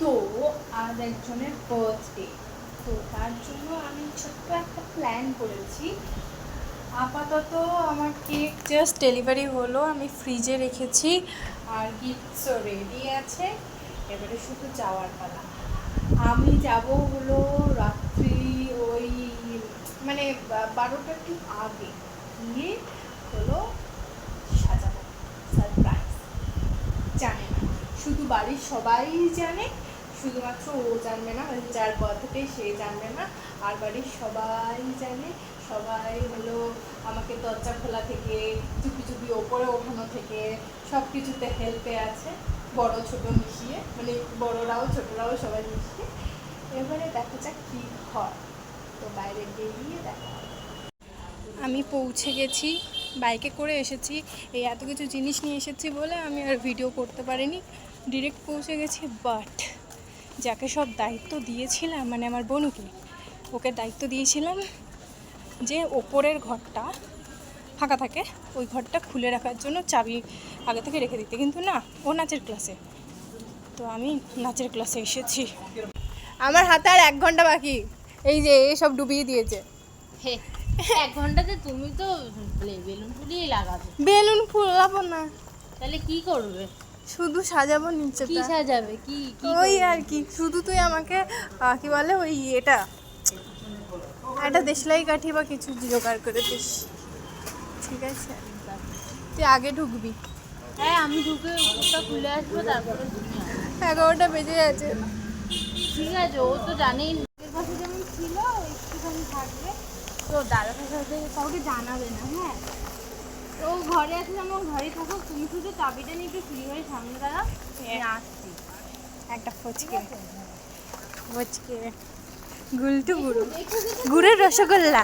তো আজ একজনের বার্থডে তো তার জন্য আমি ছোট্ট একটা প্ল্যান করেছি। আপাতত আমার কেক জাস্ট ডেলিভারি হলো, আমি ফ্রিজে রেখেছি। আর গিফটসও রেডি আছে। এবারে শুধু যাওয়ার পালা। আমি যাব হলো রাত্রি ওই মানে বারোটা একটু আগে। গিয়ে হলো সাজাবো। সারপ্রাইজ জানে না। শুধু বাড়ির সবাই জানে শুধুমাত্র ও জানবে না মানে যার বার্থডে সে জানবে না। আর বাড়ির সবাই জানে, সবাই হলো আমাকে দরজা খোলা থেকে, চুপি চুপি ওপরে ওঠানো থেকে সব কিছুতে হেল্পে আছে, বড় ছোট মিশিয়ে মানে বড়রাও ছোটরাও সবাই মিশিয়ে। এবারে দেখা যাক কী হয়। তো বাইরে বেরিয়ে দেখা। আমি পৌঁছে গেছি, বাইকে করে এসেছি। এই এত কিছু জিনিস নিয়ে এসেছি বলে আমি আর ভিডিও করতে পারিনি। ডিরেক্ট পৌঁছে গেছি বাট যাকে সব দায়িত্ব দিয়েছিলাম মানে আমার বোনকে ওকে দায়িত্ব দিয়েছিলাম যে ওপরের ঘরটা ফাঁকা থাকে ওই ঘরটা খুলে রাখার জন্য চাবি আগে থেকে রেখে দিতে। কিন্তু না ও নাচের ক্লাসে। তো আমি নাচের ক্লাসে এসেছি। আমার হাতে আর এক ঘণ্টা বাকি। এই যে সব ডুবিয়ে দিয়েছে। হে, এক ঘন্টাতে তুমি তো বেলুন ফুলিয়ে লাগাবে। বেলুন ফুলাবো না। তাহলে কি করবে? শুধু সাজাবো নিচে কি সাজাবে? কি কি ওই আর কি শুধু তুই আমাকে কি বলে ওই এটা একটা দেশলাই কাঠি বা কিছু জোগাড় করে দিস। ঠিক আছে? তুই আগে ঢুকবি। হ্যাঁ আমি ঢুকে উপরটা খুলে আসব তারপরে। এগারোটা বেজে গেছে। ঠিক আছে ও তো জানেই। আগের পাশে যেমন ছিল একটুখানি থাকবে। তো দাদার সাথে কাউকে জানাবে না হ্যাঁ? ও ঘরে আছে যেমন ঘরে থাকো। তুমি শুধু চাবিটা নিয়ে একটু ফ্রি হয়ে সামনে দাঁড়া আমি আসছি। একটা ফচকে। ফচকে। গুলটু গুড়ু গুড়ের রসগোল্লা।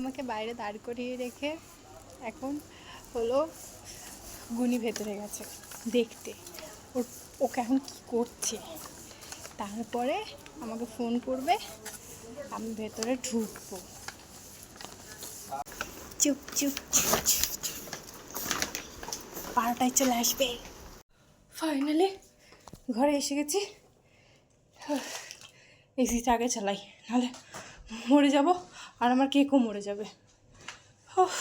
আমাকে বাইরে দাঁড় করিয়ে রেখে এখন হলো গুনি ভেতরে গেছে দেখতে। ওর ওকে এখন কী করছে? তারপরে আমাকে ফোন করবে আমি ভেতরে ঢুকবো। চুপ চুপ চুপ, চুপ, চুপ। বারোটায় চলে আসবে। ফাইনালি ঘরে এসে গেছি। এসিটা আগে চালাই নাহলে মরে যাব আর আমার কেকও মরে যাবে। উফ,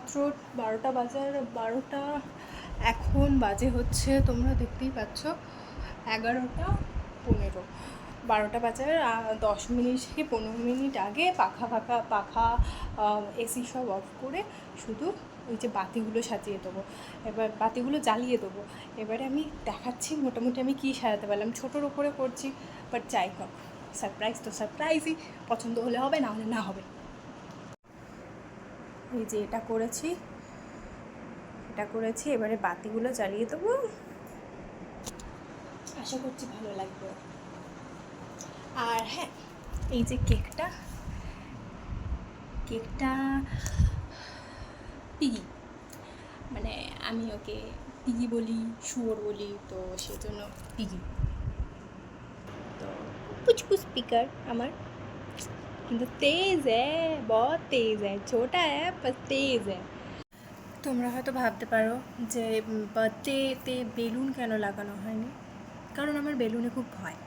শুধুমাত্র বারোটা বাজার, বারোটা এখন বাজে হচ্ছে, তোমরা দেখতেই পাচ্ছ, এগারোটা পনেরো। বারোটা বাজার দশ মিনিট থেকে পনেরো মিনিট আগে পাখা ফাঁকা, পাখা এসি সব অফ করে শুধু ওই যে বাতিগুলো সাজিয়ে দেবো। এবার বাতিগুলো জ্বালিয়ে দেবো। এবারে আমি দেখাচ্ছি মোটামুটি আমি কী সাজাতে পারলাম। ছোটোর ওপরে করছি বাট যাই হোক সারপ্রাইজ তো সারপ্রাইজই পছন্দ হলে হবে, না হলে না হবে। এই যে এটা করেছি এটা করেছি এবারে বাতিগুলো জ্বালিয়ে দেবো। আশা করছি ভালো লাগবে। আর হ্যাঁ এই যে কেকটা কেকটা পিগি। মানে আমি ওকে পিগি বলি শুয়োর বলি তো সেজন্য পিগি। তো পুচপুচ স্পিকার আমার। কিন্তু তেজ হ্যাঁ বহুত তেজ হ্যাঁ ছোটা হ্যাঁ তেজ হ্যাঁ তোমরা হয়তো ভাবতে পারো যে বার্থডেতে বেলুন কেন লাগানো হয়নি? কারণ আমার বেলুনে খুব ভয়।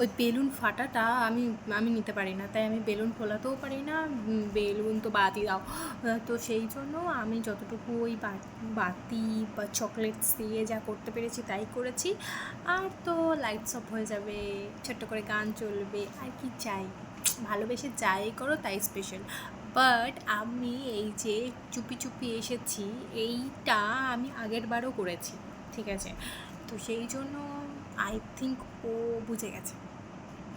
ওই বেলুন ফাটাটা আমি আমি নিতে পারি না। তাই আমি বেলুন ফোলাতেও পারি না বেলুন তো বাতি দাও। তো সেই জন্য আমি যতটুকু ওই বাতি বা, চকলেটস দিয়ে যা করতে পেরেছি তাই করেছি। আর তো লাইটস অফ হয়ে যাবে, ছোট্ট করে গান চলবে, আর কি চাই? ভালোবেসে যাই করো, তাই স্পেশাল বাট আমি এই যে চুপি চুপি এসেছি, এইটা আমি আগের বারও করেছি, ঠিক আছে? তো সেই জন্য আই থিঙ্ক ও বুঝে গেছে।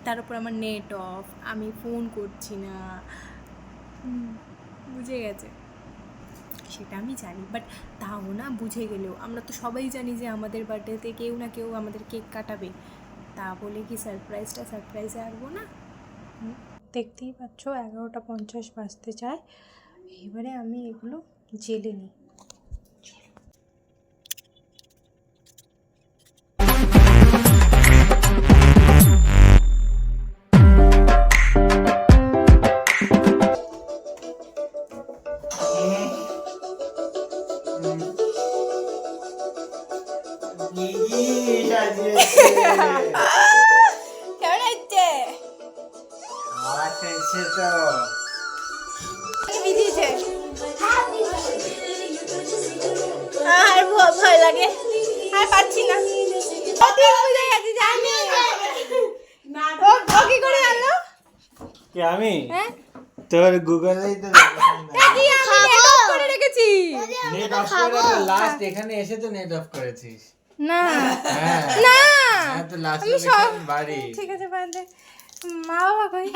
তার উপর আমার নেট অফ আমি ফোন করছি না। বুঝে গেছে? সেটা আমি জানি বাট তাও না বুঝে গেলেও। আমরা তো সবাই জানি যে আমাদের বার্থডেতে কেউ না কেউ আমাদের কেক কাটাবে। তা বলে কি সারপ্রাইজটা সারপ্রাইজে আসব না? দেখতেই পাচ্ছ এগারোটা পঞ্চাশ বাজতে চায়। এবারে আমি এগুলো জেলে নিই। কেমন দিয়েছে আর ভয় লাগে আর পাচ্ছি না ও কি করে জানলো কি আমি তোর গুগলেই তো করে রেখেছি নেট অফ করে লাস্ট এখানে এসে তো নেট অফ করেছিস। না। না হ্যাঁ তো আমি সব ঠিক আছে বান্ধে মা বাবা।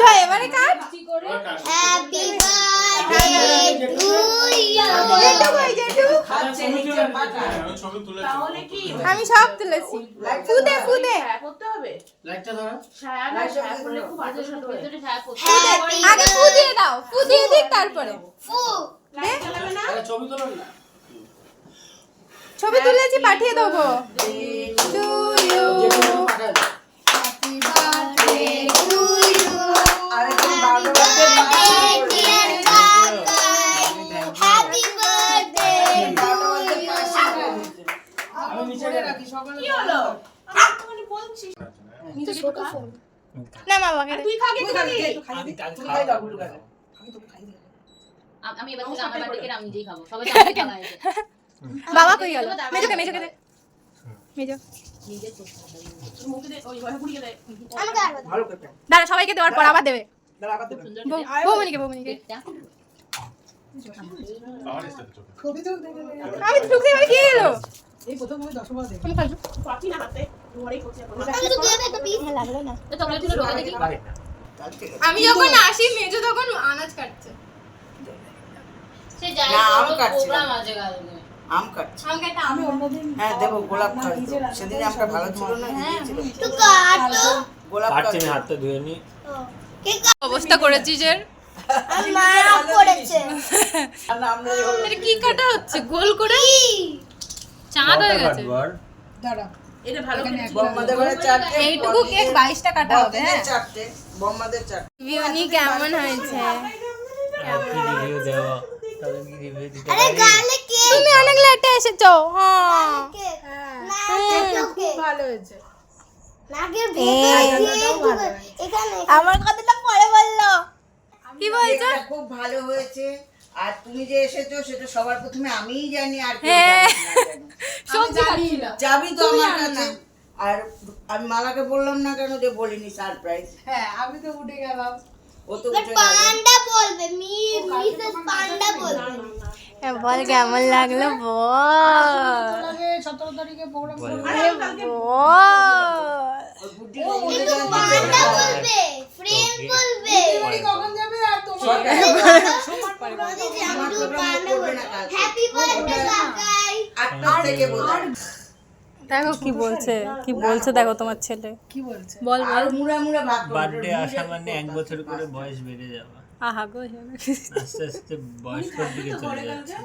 কই এবারে কাট। কি করে Happy birthday খাচ্ছে নিচে পাটা তাহলে কি? আমি সব তুলেছি। ফুদে ফুদে। করতে হবে। লাইটটা ধরো। ছায়া না ছায়া করলে খুব আকর্ষণ হয়। ভেতরে ছায়া পড়ছে আগে ফু দিয়ে দাও। ফু দিয়ে দিক তারপরে. লাইট না? ছবি তোলো না। ছবি তুলেছি পাঠিয়ে দেবো। টু ইউ সকালে কি হলো? আমি তোমাকে বলছি না মা বাবাকে তুই খাবি তুই তুই খাবি, খাবি তুই খাবি, তুই খাই দাও, গুলু খাবে। আমি তোকে খাই দিই। আমি এবার থেকে আমার বাড়ি আমি নিজেই খাব। সবাই জানে খাওয়া বাবা কই গেল? মেজোকে মেজোকে দে। মেজো। নিজে মুখে দে ওই ঘরে পুড়িয়ে দে। আমাকে আর দাও। ভালো করে খাও। দাঁড়া সবাইকে দেওয়ার পর আবার দেবে। বৌমনিকে বৌমনিকে তো। আমি ঢুকতে এবার কি এলো আমি করছি যখন আসি মেজো তখন আনাজ কাটছে। সে যাই না, আমি কাটছি না। প্রোগ্রাম আছে কালকে আম কাটছি। আমি অন্যদিন হ্যাঁ দেবো গোলাপ খাই সেদিন আমটা ভালো ছিল না দিয়েছিল গোলাপ কাটছি আমি হাতটা ধুয়ে নি। অবস্থা করেছিস এর? কি কাটা হচ্ছে? গোল করে? চাঁদ হয়ে গেছে। এটা ভালো এইটুকু কেক বাইশটা কাটা হবে হ্যাঁ? বিউনি কেমন হয়েছে? তুমি অনেক লেটে এসেছ। হ্যাঁ। ভালো হয়েছে। আমার কথাটা পরে বলল। কি বলছো খুব ভালো হয়েছে আর তুমি যে এসেছ সেটা সবার প্রথমে আমিই জানি আর কেউ হ্যাঁ। না সবজি যাবি তো আমার কাছে আর আমি মালাকে বললাম না কেন যে বলিনি সারপ্রাইজ হ্যাঁ আমি তো উঠে গেলাম ও তো উঠে পান্ডা বলবে মি মিসেস পান্ডা বলবে বল কেমন লাগল বল বল কিন্তু পান্ডা বলবে ফ্রেন্ড বলবে। হ্যাপি বার্থডে কাকাই আটটা থেকে বোধহয়। দেখো কি বলছে কি বলছে দেখো তোমার ছেলে। কি বলছে? বল আর মুড়ে মুড়ে ভাত বার্থডে আসা মানে এক বছর করে বয়স বেড়ে যাওয়া। আহা গো আস্তে আস্তে বয়স্কর দিকে চলে যাচ্ছে।